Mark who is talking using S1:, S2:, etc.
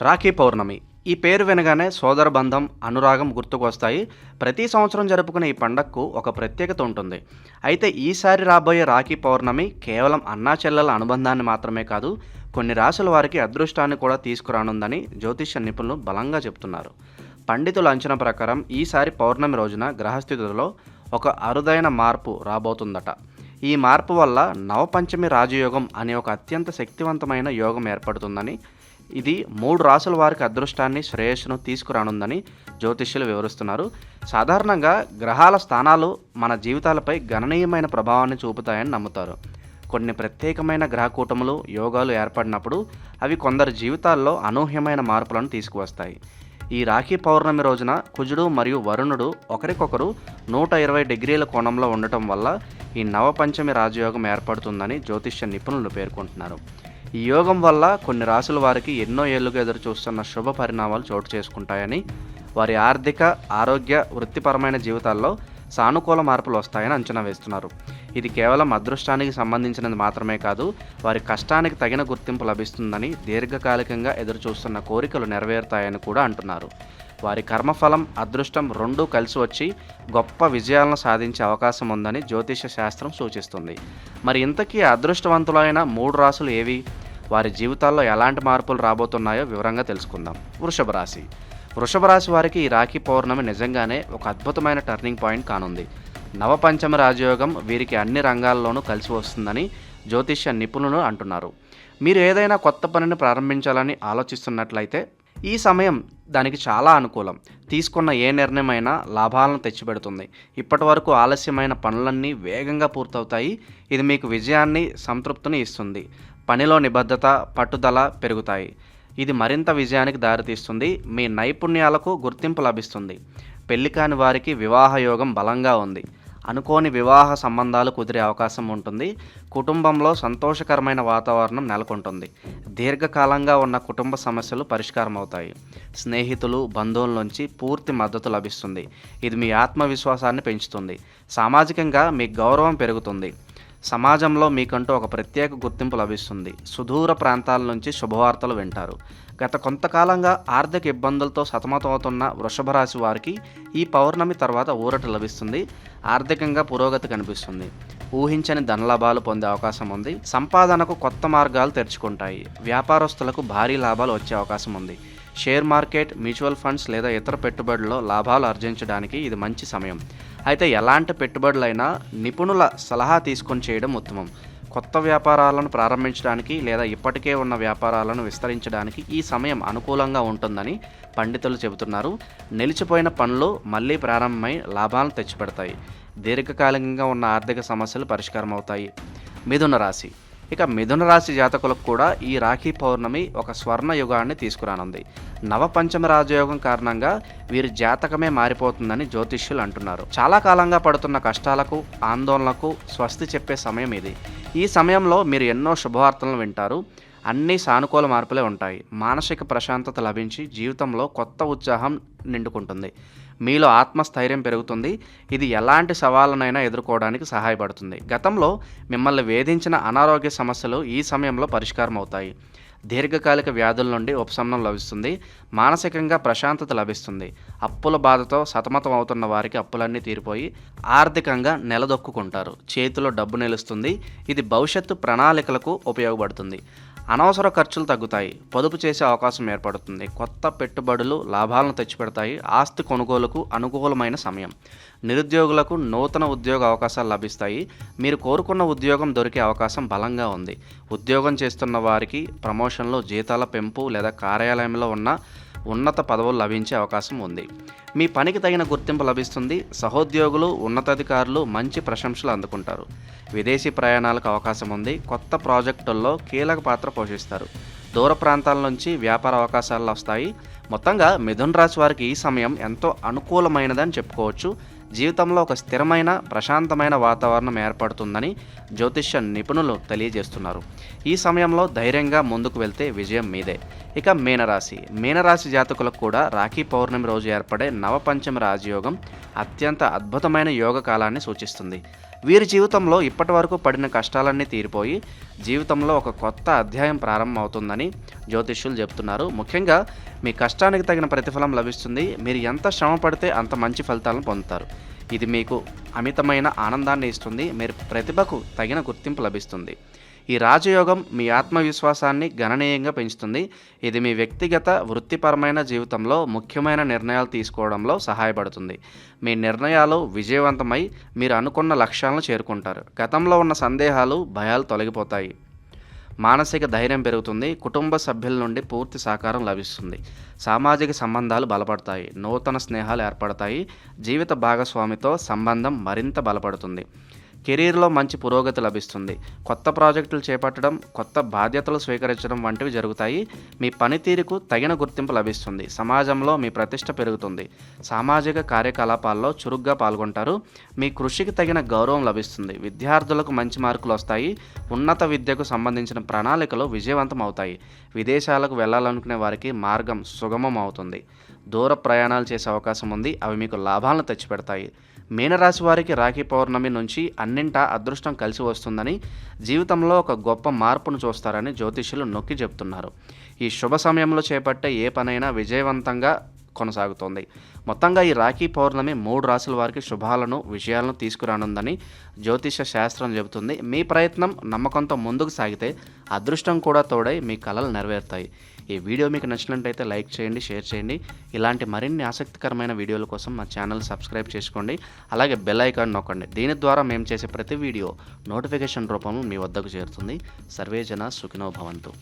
S1: రాఖీ పౌర్ణమి. ఈ పేరు వినగానే సోదర బంధం అనురాగం గుర్తుకొస్తాయి. ప్రతి సంవత్సరం జరుపుకునే ఈ పండగకు ఒక ప్రత్యేకత ఉంటుంది. అయితే ఈసారి రాబోయే రాఖీ పౌర్ణమి కేవలం అన్నా చెల్లెల అనుబంధాన్ని మాత్రమే కాదు కొన్ని రాసుల వారికి అదృష్టాన్ని కూడా తీసుకురానుందని జ్యోతిష్య నిపుణులు బలంగా చెబుతున్నారు పండితుల అంచనా ప్రకారం ఈసారి పౌర్ణమి రోజున గ్రహస్థితులలో ఒక అరుదైన మార్పు రాబోతుందట. ఈ మార్పు వల్ల నవపంచమి రాజయోగం అనే ఒక అత్యంత శక్తివంతమైన యోగం ఏర్పడుతుందని ఇది మూడు రాసుల వారికి అదృష్టాన్ని శ్రేయస్సును తీసుకురానుందని జ్యోతిష్యులు వివరిస్తున్నారు. సాధారణంగా గ్రహాల స్థానాలు మన జీవితాలపై గణనీయమైన ప్రభావాన్ని చూపుతాయని నమ్ముతారు. కొన్ని ప్రత్యేకమైన గ్రహ కూటములు యోగాలు ఏర్పడినప్పుడు అవి కొందరి జీవితాల్లో అనూహ్యమైన మార్పులను తీసుకువస్తాయి. ఈ రాఖీ పౌర్ణమి రోజున కుజుడు మరియు వరుణుడు ఒకరికొకరు నూట ఇరవై డిగ్రీల కోణంలో ఉండటం వల్ల ఈ నవపంచమి రాజయోగం ఏర్పడుతుందని జ్యోతిష్య నిపుణులు పేర్కొంటున్నారు. ఈ యోగం వల్ల కొన్ని రాసుల వారికి ఎన్నో ఏళ్ళుగా ఎదురు చూస్తున్న శుభ పరిణామాలు చోటు చేసుకుంటాయని వారి ఆర్థిక ఆరోగ్య వృత్తిపరమైన జీవితాల్లో సానుకూల మార్పులు వస్తాయని అంచనా వేస్తున్నారు. ఇది కేవలం అదృష్టానికి సంబంధించినది మాత్రమే కాదు వారి కష్టానికి తగిన గుర్తింపు లభిస్తుందని దీర్ఘకాలికంగా ఎదురుచూస్తున్న కోరికలు నెరవేరుతాయని కూడా అంటున్నారు. వారి కర్మఫలం అదృష్టం రెండూ కలిసి వచ్చి గొప్ప విజయాలను సాధించే అవకాశం ఉందని జ్యోతిష శాస్త్రం సూచిస్తుంది. మరి ఇంతకీ అదృష్టవంతులైన మూడు రాసులు ఏవి? వారి జీవితాల్లో ఎలాంటి మార్పులు రాబోతున్నాయో వివరంగా తెలుసుకుందాం. వృషభ రాశి. వృషభ రాశి వారికి ఈ రాఖీ పౌర్ణమి నిజంగానే ఒక అద్భుతమైన టర్నింగ్ పాయింట్ కానుంది. నవపంచమ రాజయోగం వీరికి అన్ని రంగాల్లోనూ కలిసి వస్తుందని జ్యోతిష్య నిపుణులు అంటున్నారు. మీరు ఏదైనా కొత్త పనిని ప్రారంభించాలని ఆలోచిస్తున్నట్లయితే ఈ సమయం దానికి చాలా అనుకూలం. తీసుకున్న ఏ నిర్ణయమైనా లాభాలను తెచ్చిపెడుతుంది. ఇప్పటి వరకు ఆలస్యమైన పనులన్నీ వేగంగా పూర్తవుతాయి. ఇది మీకు విజయాన్ని సంతృప్తిని ఇస్తుంది. పనిలో నిబద్ధత పట్టుదల పెరుగుతాయి. ఇది మరింత విజయానికి దారితీస్తుంది. మీ నైపుణ్యాలకు గుర్తింపు లభిస్తుంది. పెళ్ళి కాని వారికి వివాహ యోగం బలంగా ఉంది. అనుకోని వివాహ సంబంధాలు కుదిరే అవకాశం ఉంటుంది. కుటుంబంలో సంతోషకరమైన వాతావరణం నెలకొంటుంది. దీర్ఘకాలంగా ఉన్న కుటుంబ సమస్యలు పరిష్కారం అవుతాయి స్నేహితులు బంధువుల నుంచి పూర్తి మద్దతు లభిస్తుంది. ఇది మీ ఆత్మవిశ్వాసాన్ని పెంచుతుంది. సామాజికంగా మీ గౌరవం పెరుగుతుంది. సమాజంలో మీకంటూ ఒక ప్రత్యేక గుర్తింపు లభిస్తుంది. సుదూర ప్రాంతాల నుంచి శుభవార్తలు వింటారు. గత కొంతకాలంగా ఆర్థిక ఇబ్బందులతో సతమతమవుతున్న వృషభ రాశి వారికి ఈ పౌర్ణమి తర్వాత ఊరట లభిస్తుంది. ఆర్థికంగా పురోగతి కనిపిస్తుంది. ఊహించని ధనలాభాలు పొందే అవకాశం ఉంది. సంపాదనకు కొత్త మార్గాలు తెరుచుకుంటాయి. వ్యాపారస్తులకు భారీ లాభాలు వచ్చే అవకాశం ఉంది. షేర్ మార్కెట్ మ్యూచువల్ ఫండ్స్ లేదా ఇతర పెట్టుబడుల్లో లాభాలు ఆర్జించడానికి ఇది మంచి సమయం. అయితే ఎలాంటి పెట్టుబడులైనా నిపుణుల సలహా తీసుకొని చేయడం ఉత్తమం. కొత్త వ్యాపారాలను ప్రారంభించడానికి లేదా ఇప్పటికే ఉన్న వ్యాపారాలను విస్తరించడానికి ఈ సమయం అనుకూలంగా ఉంటుందని పండితులు చెబుతున్నారు. నిలిచిపోయిన పనులు మళ్ళీ ప్రారంభమై లాభాలను తెచ్చిపెడతాయి. దీర్ఘకాలికంగా ఉన్న ఆర్థిక సమస్యలు పరిష్కారం అవుతాయి మిథున రాశి. ఇక మిథున రాశి జాతకులకు కూడా ఈ రాఖీ పౌర్ణమి ఒక స్వర్ణ యుగాన్ని తీసుకురానుంది. నవపంచమ రాజయోగం కారణంగా వీరి జాతకమే మారిపోతుందని జ్యోతిష్యులు అంటున్నారు. చాలా కాలంగా పడుతున్న కష్టాలకు ఆందోళనకు స్వస్తి చెప్పే సమయం ఇది. ఈ సమయంలో మీరు ఎన్నో శుభవార్తలను వింటారు. అన్ని సానుకూల మార్పులే ఉంటాయి. మానసిక ప్రశాంతత లభించి జీవితంలో కొత్త ఉత్సాహం నిండుకుంటుంది. మీలో ఆత్మస్థైర్యం పెరుగుతుంది. ఇది ఎలాంటి సవాళ్ళనైనా ఎదుర్కోవడానికి సహాయపడుతుంది. గతంలో మిమ్మల్ని వేధించిన అనారోగ్య సమస్యలు ఈ సమయంలో పరిష్కారం అవుతాయి దీర్ఘకాలిక వ్యాధుల నుండి ఉపశమనం లభిస్తుంది. మానసికంగా ప్రశాంతత లభిస్తుంది. అప్పుల బాధతో సతమతం అవుతున్న వారికి అప్పులన్నీ తీరిపోయి ఆర్థికంగా నిలదొక్కుంటారు చేతిలో డబ్బు నిలుస్తుంది. ఇది భవిష్యత్తు ప్రణాళికలకు ఉపయోగపడుతుంది. అనవసర ఖర్చులు తగ్గుతాయి. పొదుపు చేసే అవకాశం ఏర్పడుతుంది. కొత్త పెట్టుబడులు లాభాలను తెచ్చిపెడతాయి. ఆస్తి కొనుగోలుకు అనుకూలమైన సమయం. నిరుద్యోగులకు నూతన ఉద్యోగ అవకాశాలు లభిస్తాయి. మీరు కోరుకున్న ఉద్యోగం దొరికే అవకాశం బలంగా ఉంది. ఉద్యోగం చేస్తున్న వారికి ప్రమోషన్లు జీతాల పెంపు లేదా కార్యాలయంలో ఉన్న ఉన్నత పదవులు లభించే అవకాశం ఉంది. మీ పనికి తగిన గుర్తింపు లభిస్తుంది. సహోద్యోగులు ఉన్నతాధికారులు మంచి ప్రశంసలు అందుకుంటారు. విదేశీ ప్రయాణాలకు అవకాశం ఉంది. కొత్త ప్రాజెక్టుల్లో కీలక పాత్ర పోషిస్తారు. దూర ప్రాంతాల నుంచి వ్యాపార అవకాశాలు వస్తాయి. మొత్తంగా మిథున్ రాశి వారికి ఈ సమయం ఎంతో అనుకూలమైనదని చెప్పుకోవచ్చు. జీవితంలో ఒక స్థిరమైన ప్రశాంతమైన వాతావరణం ఏర్పడుతుందని జ్యోతిష్య నిపుణులు తెలియజేస్తున్నారు. ఈ సమయంలో ధైర్యంగా ముందుకు వెళ్తే విజయం మీదే. ఇక మీనరాశి. మీనరాశి జాతకులకు కూడా రాఖీ పౌర్ణమి రోజు ఏర్పడే నవపంచమ రాజయోగం అత్యంత అద్భుతమైన యోగ కాలాన్ని సూచిస్తుంది. వీరి జీవితంలో ఇప్పటి వరకు పడిన కష్టాలన్నీ తీరిపోయి జీవితంలో ఒక కొత్త అధ్యాయం ప్రారంభం అవుతుందని జ్యోతిష్యులు చెప్తున్నారు. ముఖ్యంగా మీ కష్టానికి తగిన ప్రతిఫలం లభిస్తుంది. మీరు ఎంత శ్రమ పడితే అంత మంచి ఫలితాలను పొందుతారు. ఇది మీకు అమితమైన ఆనందాన్ని ఇస్తుంది. మీరు ప్రతిభకు తగిన గుర్తింపు లభిస్తుంది. ఈ రాజయోగం మీ ఆత్మవిశ్వాసాన్ని గణనీయంగా పెంచుతుంది. ఇది మీ వ్యక్తిగత వృత్తిపరమైన జీవితంలో ముఖ్యమైన నిర్ణయాలు తీసుకోవడంలో సహాయపడుతుంది. మీ నిర్ణయాలు విజయవంతమై మీరు అనుకున్న లక్ష్యాలను చేరుకుంటారు. గతంలో ఉన్న సందేహాలు భయాలు తొలగిపోతాయి. మానసిక ధైర్యం పెరుగుతుంది. కుటుంబ సభ్యుల నుండి పూర్తి సహకారం లభిస్తుంది. సామాజిక సంబంధాలు బలపడతాయి. నూతన స్నేహాలు ఏర్పడతాయి. జీవిత భాగస్వామితో సంబంధం మరింత బలపడుతుంది. కెరీర్లో మంచి పురోగతి లభిస్తుంది. కొత్త ప్రాజెక్టులు చేపట్టడం కొత్త బాధ్యతలు స్వీకరించడం వంటివి జరుగుతాయి. మీ పనితీరుకు తగిన గుర్తింపు లభిస్తుంది. సమాజంలో మీ ప్రతిష్ట పెరుగుతుంది. సామాజిక కార్యకలాపాల్లో చురుగ్గా పాల్గొంటారు. మీ కృషికి తగిన గౌరవం లభిస్తుంది. విద్యార్థులకు మంచి మార్కులు వస్తాయి. ఉన్నత విద్యకు సంబంధించిన ప్రణాళికలు విజయవంతం అవుతాయి విదేశాలకు వెళ్ళాలనుకునే వారికి మార్గం సుగమం అవుతుంది దూర ప్రయాణాలు చేసే అవకాశం ఉంది. అవి మీకు లాభాలను తెచ్చిపెడతాయి. మీనరాశి వారికి రాఖీ పౌర్ణమి నుంచి అన్నింటా అదృష్టం కలిసి వస్తుందని జీవితంలో ఒక గొప్ప మార్పును చూస్తారని జ్యోతిష్యులు నొక్కి చెప్తున్నారు. ఈ శుభ సమయంలో చేపట్టే ఏ పనైనా విజయవంతంగా కొనసాగుతోంది. మొత్తంగా ఈ రాఖీ పౌర్ణమి మూడు రాసుల వారికి శుభాలను విజయాలను తీసుకురానుందని జ్యోతిష శాస్త్రం చెబుతుంది. మీ ప్రయత్నం నమ్మకంతో ముందుకు సాగితే అదృష్టం కూడా తోడై మీ కళలు నెరవేరుతాయి. ఈ వీడియో మీకు నచ్చినట్లయితే లైక్ చేయండి షేర్ చేయండి. ఇలాంటి మరిన్ని ఆసక్తికరమైన వీడియోల కోసం మా ఛానల్ సబ్స్క్రైబ్ చేసుకోండి. అలాగే బెల్ ఐకాన్ నొక్కండి. దీని ద్వారా మేము చేసే ప్రతి వీడియో నోటిఫికేషన్ రూపంలో మీ వద్దకు చేరుతుంది. సర్వేజన సుఖినో భవంతు.